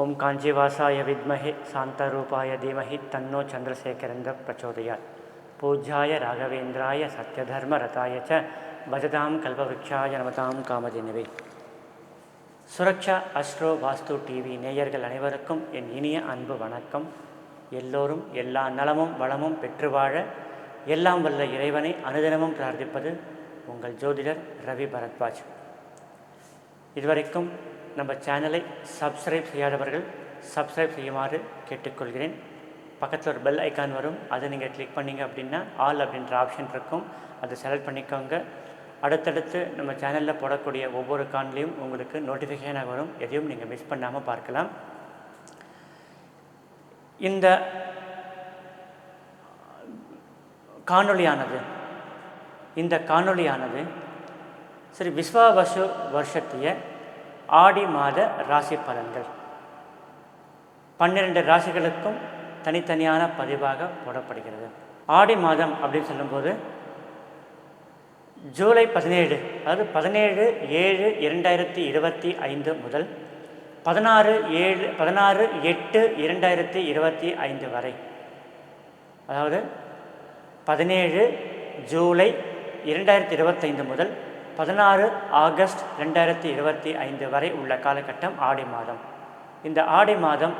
ஓம் காஞ்சிவாசாய வித்மஹே சாந்தரூபாய தீமஹி தன்னோ சந்திரசேகரந்த பிரச்சோதயாத். பூஜ்யாய ராகவேந்திராய சத்யதர்ம ரதாய ச பஜதாம் கல்பவிருக்ஷாய நமதாம் காமதேனுவே. சுரக்ஷா அஸ்ட்ரோ வாஸ்து டிவி நேயர்கள் அனைவருக்கும் என் இனிய அன்பு வணக்கம். எல்லோரும் எல்லா நலமும் வளமும் பெற்று வாழ எல்லாம் வல்ல இறைவனை அனுதினமும் பிரார்த்திப்பது உங்கள் ஜோதிடர் ரவி பரத்வாஜ். இதுவரைக்கும் நம்ம சேனலை சப்ஸ்கிரைப் செய்யாதவர்கள் சப்ஸ்கிரைப் செய்யுமாறு கேட்டுக்கொள்கிறேன். பக்கத்தில் ஒரு பெல் ஐக்கான் வரும். அதை நீங்கள் கிளிக் பண்ணீங்க அப்படின்னா ஆல் அப்படின்ற ஆப்ஷன் இருக்கும். அதை செலக்ட் பண்ணிக்கோங்க. அடுத்தடுத்து நம்ம சேனலில் போடக்கூடிய ஒவ்வொரு காணொலியும் உங்களுக்கு நோட்டிஃபிகேஷனாக வரும். எதையும் நீங்கள் மிஸ் பண்ணாமல் பார்க்கலாம். இந்த காணொளியானது இந்த காணொளியானது சரி விஸ்வாவசு வருஷத்திய ஆடி மாத ராசி பலன்கள். பன்னிரண்டு ராசிகளுக்கும் தனித்தனியான பதிவாக போடப்படுகிறது. ஆடி மாதம் அப்படின்னு சொல்லும்போது ஜூலை பதினேழு அதாவது பதினேழு ஏழு இரண்டாயிரத்தி இருபத்தி ஐந்து முதல் பதினாறு ஏழு பதினாறு எட்டு இரண்டாயிரத்தி இருபத்தி ஐந்து வரை. அதாவது பதினேழு ஜூலை இரண்டாயிரத்தி இருபத்தைந்து முதல் பதினாறு ஆகஸ்ட் ரெண்டாயிரத்தி இருபத்தி ஐந்து வரை உள்ள காலகட்டம் ஆடி மாதம். இந்த ஆடி மாதம்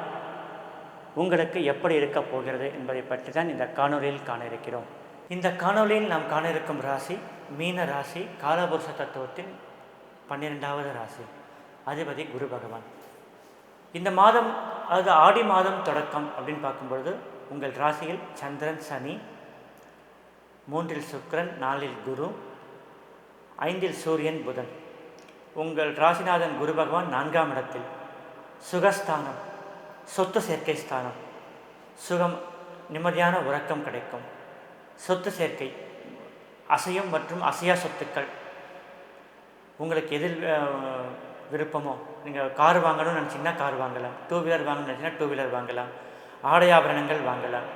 உங்களுக்கு எப்படி இருக்க போகிறது என்பதை பற்றி தான் இந்த காணொலியில் காண இருக்கிறோம் இந்த காணொலியில் நாம் காண இருக்கும் ராசி மீன ராசி காலபுருஷ தத்துவத்தின் பன்னிரெண்டாவது ராசி அதிபதி குரு பகவான். இந்த மாதம் அதாவது ஆடி மாதம் தொடக்கம் அப்படின்னு பார்க்கும்பொழுது உங்கள் ராசியில் சந்திரன் சனி மூன்றில் சுக்கரன் நாலில் குரு ஐந்தில் சூரியன் புதன். உங்கள் ராசிநாதன் குரு பகவான் நான்காம் இடத்தில். சுகஸ்தானம் சொத்து சேர்க்கை ஸ்தானம். சுகம் நிம்மதியான உறக்கம் கிடைக்கும். சொத்து சேர்க்கை அசையும் மற்றும் அசையா சொத்துக்கள். உங்களுக்கு எதில் விருப்பமோ? நீங்கள் கார் வாங்கணும்னு நினச்சிங்கன்னா கார் வாங்கலாம். டூ வீலர் வாங்கணும்னு நினச்சிங்கன்னா டூ வீலர் வாங்கலாம். ஆடை ஆபரணங்கள் வாங்கலாம்.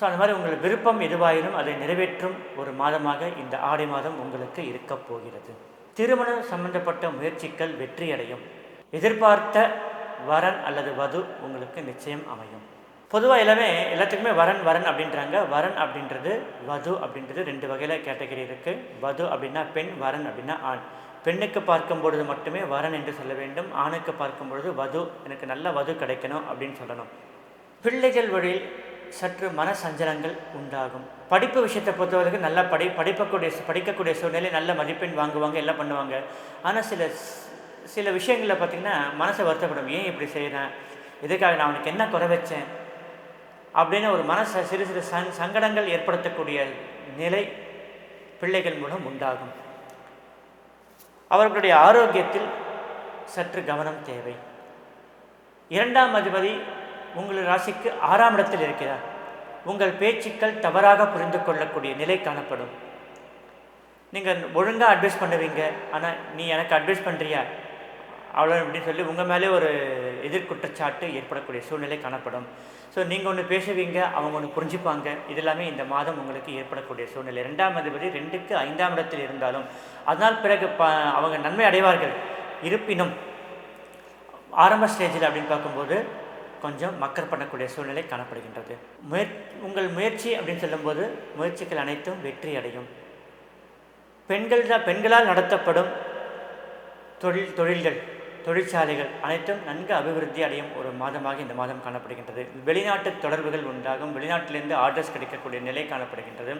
ஸோ அந்த மாதிரி உங்கள் விருப்பம் எதுவாயினும் அதை நிறைவேற்றும் ஒரு மாதமாக இந்த ஆடி மாதம் உங்களுக்கு இருக்கப் போகிறது. திருமணம் சம்பந்தப்பட்ட முயற்சிகள் வெற்றி அடையும் எதிர்பார்த்த வரன் அல்லது வது உங்களுக்கு நிச்சயம் அமையும். பொதுவாக எல்லாமே எல்லாத்துக்குமே வரன் வரன் அப்படின்றாங்க. வரன் அப்படின்றது வது அப்படின்றது ரெண்டு வகையில் கேட்டகரி இருக்குது வது அப்படின்னா பெண் வரன் அப்படின்னா ஆண். பெண்ணுக்கு பார்க்கும் பொழுது மட்டுமே வரன் என்று சொல்ல வேண்டும். ஆணுக்கு பார்க்கும் பொழுது வது எனக்கு நல்ல வது கிடைக்கணும் அப்படின்னு சொல்லணும். பிள்ளைகள் வழியில் சற்று மன சஞ்சலங்கள் உண்டாகும். படிப்பு விஷயத்தை பொறுத்தவரைக்கும் நல்லா படி படிப்பக்கூடிய படிக்கக்கூடிய சூழ்நிலை நல்ல மதிப்பெண் வாங்குவாங்க எல்லாம் பண்ணுவாங்க. ஆனால் சில சில விஷயங்களில் பார்த்திங்கன்னா மனசை வருத்தப்படும். ஏன் இப்படி செய்கிறேன் இதுக்காக நான் அவனுக்கு என்ன குறை வச்சேன்? அப்படின்னு ஒரு மனச சிறு சிறு சங் சங்கடங்கள் ஏற்படுத்தக்கூடிய நிலை பிள்ளைகள் மூலம் உண்டாகும். அவர்களுடைய ஆரோக்கியத்தில் சற்று கவனம் தேவை. இரண்டாம் அதிபதி உங்கள் ராசிக்கு ஆறாம் இடத்தில் இருக்கிறார். உங்கள் பேச்சுக்கள் தவறாக புரிந்து கொள்ளக்கூடிய நிலை காணப்படும். நீங்கள் ஒழுங்காக அட்வைஸ் பண்ணுவீங்க. ஆனால் நீ எனக்கு அட்வைஸ் பண்ணுறியா அவ்வளோ அப்படின்னு சொல்லி உங்கள் மேலே ஒரு எதிர்குற்றச்சாட்டு ஏற்படக்கூடிய சூழ்நிலை காணப்படும். ஸோ நீங்கள் ஒன்று பேசுவீங்க அவங்க ஒன்று புரிஞ்சுப்பாங்க. இதெல்லாமே இந்த மாதம் உங்களுக்கு ஏற்படக்கூடிய சூழ்நிலை. ரெண்டாம் அதிபதி ரெண்டுக்கு ஐந்தாம் இடத்தில் இருந்தாலும் அதனால் பிறகு ப அவங்க நன்மை அடைவார்கள். இருப்பினும் ஆரம்ப ஸ்டேஜில் அப்படின்னு பார்க்கும்போது கொஞ்சம் மக்கர் பண்ணக்கூடிய சூழ்நிலை காணப்படுகின்றது. முயற் உங்கள் முயற்சி அப்படின்னு சொல்லும்போது முயற்சிகள் அனைத்தும் வெற்றி அடையும். பெண்கள் பெண்களால் நடத்தப்படும் தொழில் தொழில்கள் தொழிற்சாலைகள் அனைத்தும் நன்கு அபிவிருத்தி அடையும் ஒரு மாதமாக இந்த மாதம் காணப்படுகின்றது. வெளிநாட்டு தொடர்புகள் உண்டாகும். வெளிநாட்டிலிருந்து ஆர்டர்ஸ் கிடைக்கக்கூடிய நிலை காணப்படுகின்றது.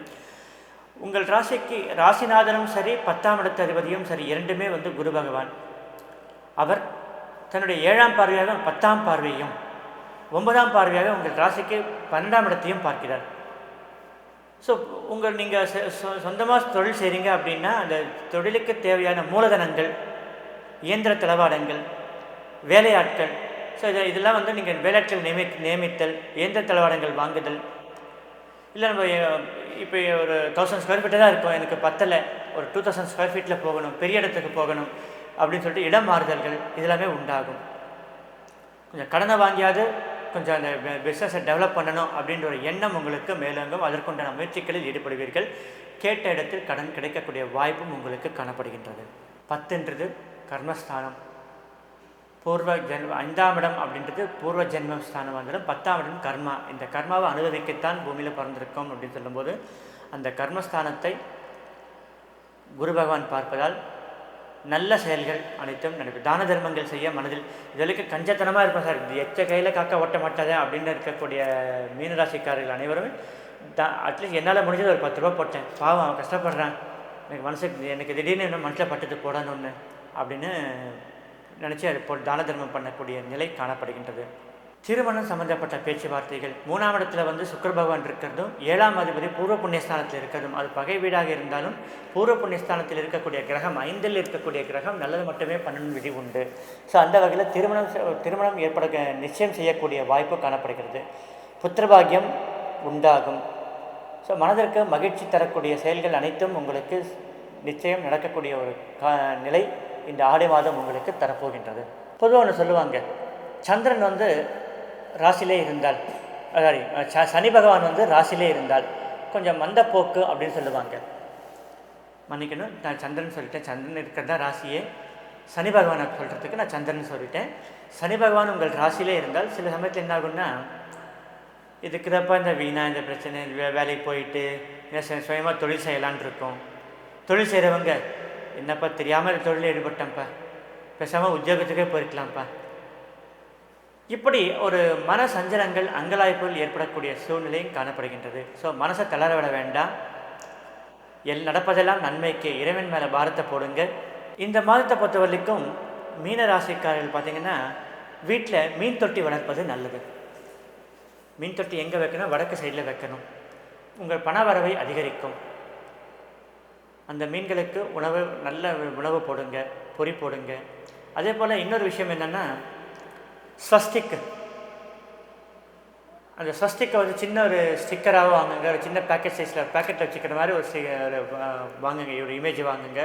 உங்கள் ராசிக்கு ராசிநாதனும் சரி பத்தாம் இடத்து அதிபதியும் சரி இரண்டுமே வந்து குரு பகவான். அவர் தன்னுடைய ஏழாம் பார்வையாக பத்தாம் பார்வையும் ஒன்பதாம் பார்வையாக உங்கள் ராசிக்கு பன்னெண்டாம் இடத்தையும் பார்க்கிறார். ஸோ உங்கள் நீங்கள் சொந்தமாக தொழில் செய்கிறீங்க அப்படின்னா அந்த தொழிலுக்கு தேவையான மூலதனங்கள் இயந்திர தளவாடங்கள் வேலையாட்கள் ஸோ இதை இதெல்லாம் வந்து நீங்கள் வேலையாட்கள் நியமி நியமித்தல் இயந்திர தளவாடங்கள் வாங்குதல். இல்லை நம்ம இப்போ ஒரு தௌசண்ட் ஸ்கொயர் ஃபீட்டு தான் இருக்கும். எனக்கு பத்தலை. ஒரு டூ தௌசண்ட் ஸ்கொயர் ஃபீட்டில் போகணும். பெரிய இடத்துக்கு போகணும். அப்படின்னு சொல்லிட்டு இடம் மாறுதல்கள் இதெல்லாமே உண்டாகும். கொஞ்சம் கடனை வாங்கியாவது கொஞ்சம் அந்த பிஸ்னஸை டெவலப் பண்ணணும் அப்படின்ற ஒரு எண்ணம் உங்களுக்கு மேலோங்கும். அதற்குண்டான முயற்சிகளில் ஈடுபடுவீர்கள். கேட்ட இடத்தில் கடன் கிடைக்கக்கூடிய வாய்ப்பும் உங்களுக்கு காணப்படுகின்றது. பத்துன்றது கர்மஸ்தானம். பூர்வ ஜென்ம ஐந்தாம் இடம் அப்படின்றது பூர்வ ஜென்ம ஸ்தானம் வந்தாலும் பத்தாம் இடம் கர்மா. இந்த கர்மாவை அனுபவிக்கத்தான் பூமியில் பிறந்திருக்கோம் அப்படின்னு சொல்லும்போது அந்த கர்மஸ்தானத்தை குரு பகவான் பார்ப்பதால் நல்ல செயல்கள் அனைத்தும் நடைபெறும் தான தர்மங்கள் செய்ய மனதில் இதுவரைக்கும் கஞ்சத்தனமாக இருப்பேன் சார். இது எச்ச கையில் காக்க ஓட்ட மாட்டாதே அப்படின்னு இருக்கக்கூடிய மீனராசிக்காரர்கள் அனைவரும் தா அட்லீஸ்ட் என்னால் முடிஞ்சது ஒரு பத்து ரூபா போட்டேன். பாவம் அவன் கஷ்டப்படுறான். எனக்கு மனசுக்கு எனக்கு திடீர்னு என்ன மனசில் பட்டது போடணும்னு அப்படின்னு நினச்சி அது தான தர்மம் பண்ணக்கூடிய நிலை காணப்படுகின்றது. திருமணம் சம்பந்தப்பட்ட பேச்சுவார்த்தைகள். மூணாம் இடத்துல வந்து சுக்கர பகவான் இருக்கிறதும் ஏழாம் அதிபதி பூர்வ புண்ணியஸ்தானத்தில் இருக்கிறதும். அது பகை வீடாக இருந்தாலும் பூர்வ புண்ணியஸ்தானத்தில் இருக்கக்கூடிய கிரகம் ஐந்தில் இருக்கக்கூடிய கிரகம் நல்லது மட்டுமே பண்ணணும் விதி உண்டு. ஸோ அந்த வகையில் திருமணம் திருமணம் ஏற்பட நிச்சயம் செய்யக்கூடிய வாய்ப்பு காணப்படுகிறது. புத்திரபாகியம் உண்டாகும். ஸோ மனதிற்கு மகிழ்ச்சி தரக்கூடிய செயல்கள் அனைத்தும் உங்களுக்கு நிச்சயம் நடக்கக்கூடிய ஒரு கா நிலை இந்த ஆடி மாதம் உங்களுக்கு தரப்போகின்றது. பொதுவாக ஒன்று சொல்லுவாங்க சந்திரன் வந்து ராசிலே இருந்தால் சாரி சனி பகவான் வந்து ராசிலே இருந்தால் கொஞ்சம் மந்தப்போக்கு அப்படின்னு சொல்லுவாங்க. மன்னிக்கணும் நான் சந்திரன் சொல்லிட்டேன். சந்திரன் இருக்கிறதா ராசியே? சனி பகவானை சொல்கிறதுக்கு நான் சந்திரன் சொல்லிட்டேன். சனி பகவான் உங்கள் ராசியிலே இருந்தால் சில சமயத்தில் என்ன ஆகும்னா இதுக்குதப்பா இந்த வீணா இந்த பிரச்சனை வே வேலைக்கு போயிட்டு சுயமாக தொழில் செய்யலான் இருக்கோம். தொழில் செய்கிறவங்க என்னப்பா தெரியாமல் தொழில் ஈடுபட்டேன்ப்பா. பேசாமல் உத்தியோகத்துக்கே போயிருக்கலாம்ப்பா. இப்படி ஒரு மன சஞ்சலங்கள் அங்கலாய்ப்புகள் ஏற்படக்கூடிய சூழ்நிலையும் காணப்படுகின்றது. ஸோ மனசை தளரவிட வேண்டாம். எல் நடப்பதெல்லாம் நன்மைக்கு. இறைவன் மேலே பாரத்தை போடுங்க இந்த மாதத்தை பொறுத்த வரைக்கும் மீன ராசிக்காரர்கள் பார்த்தீங்கன்னா வீட்டில் மீன் தொட்டி வளர்ப்பது நல்லது. மீன் தொட்டி எங்கே வைக்கணும்? வடக்கு சைடில் வைக்கணும். உங்கள் பண வரவை அதிகரிக்கும். அந்த மீன்களுக்கு உணவு நல்ல உணவு போடுங்க பொறி போடுங்க. அதே போல் இன்னொரு விஷயம் என்னென்னா ஸ்வஸ்டிக் அந்த ஸ்வஸ்டிக்கை வந்து சின்ன ஒரு ஸ்டிக்கராக வாங்குங்க. ஒரு சின்ன பேக்கெட் சைஸில் பேக்கெட்டில் வச்சுக்கிற மாதிரி ஒரு ஒரு வாங்குங்க. ஒரு இமேஜ் வாங்குங்க.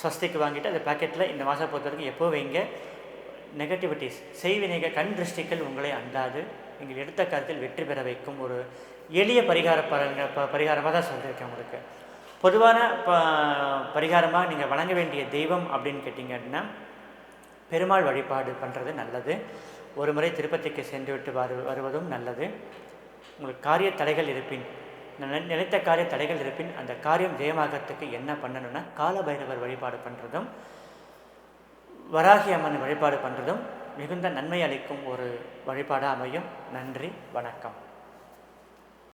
ஸ்வஸ்திக் வாங்கிட்டு அந்த பேக்கெட்டில் இந்த மாதம் பொறுத்த வரைக்கும் எப்போ வைங்க? நெகட்டிவிட்டிஸ் செய்வினைகள் கண் திருஷ்டிகள் உங்களை அண்டாது. நீங்கள் எடுத்த கருத்தில் வெற்றி பெற வைக்கும். ஒரு எளிய பரிகார பரங்க ப பரிகாரமாக தான் சொல்லியிருக்கேன் உங்களுக்கு. பொதுவான ப பரிகாரமாக நீங்கள் வழங்க வேண்டிய தெய்வம் அப்படின்னு கேட்டிங்க அப்படின்னா பெருமாள் வழிபாடு பண்ணுறது நல்லது. ஒரு முறை திருப்பதிக்கு சென்று விட்டு வரு வருவதும் நல்லது. உங்களுக்கு காரிய தடைகள் இருப்பின் நிலைத்த நினைத்த காரிய தடைகள் இருப்பின் அந்த காரியம் ஜெயமாகறதுக்கு என்ன பண்ணணும்னா கால பைரவர் வழிபாடு பண்ணுறதும் வராகி அம்மன் வழிபாடு பண்ணுறதும் மிகுந்த நன்மை அளிக்கும் ஒரு வழிபாடாக அமையும். நன்றி வணக்கம்.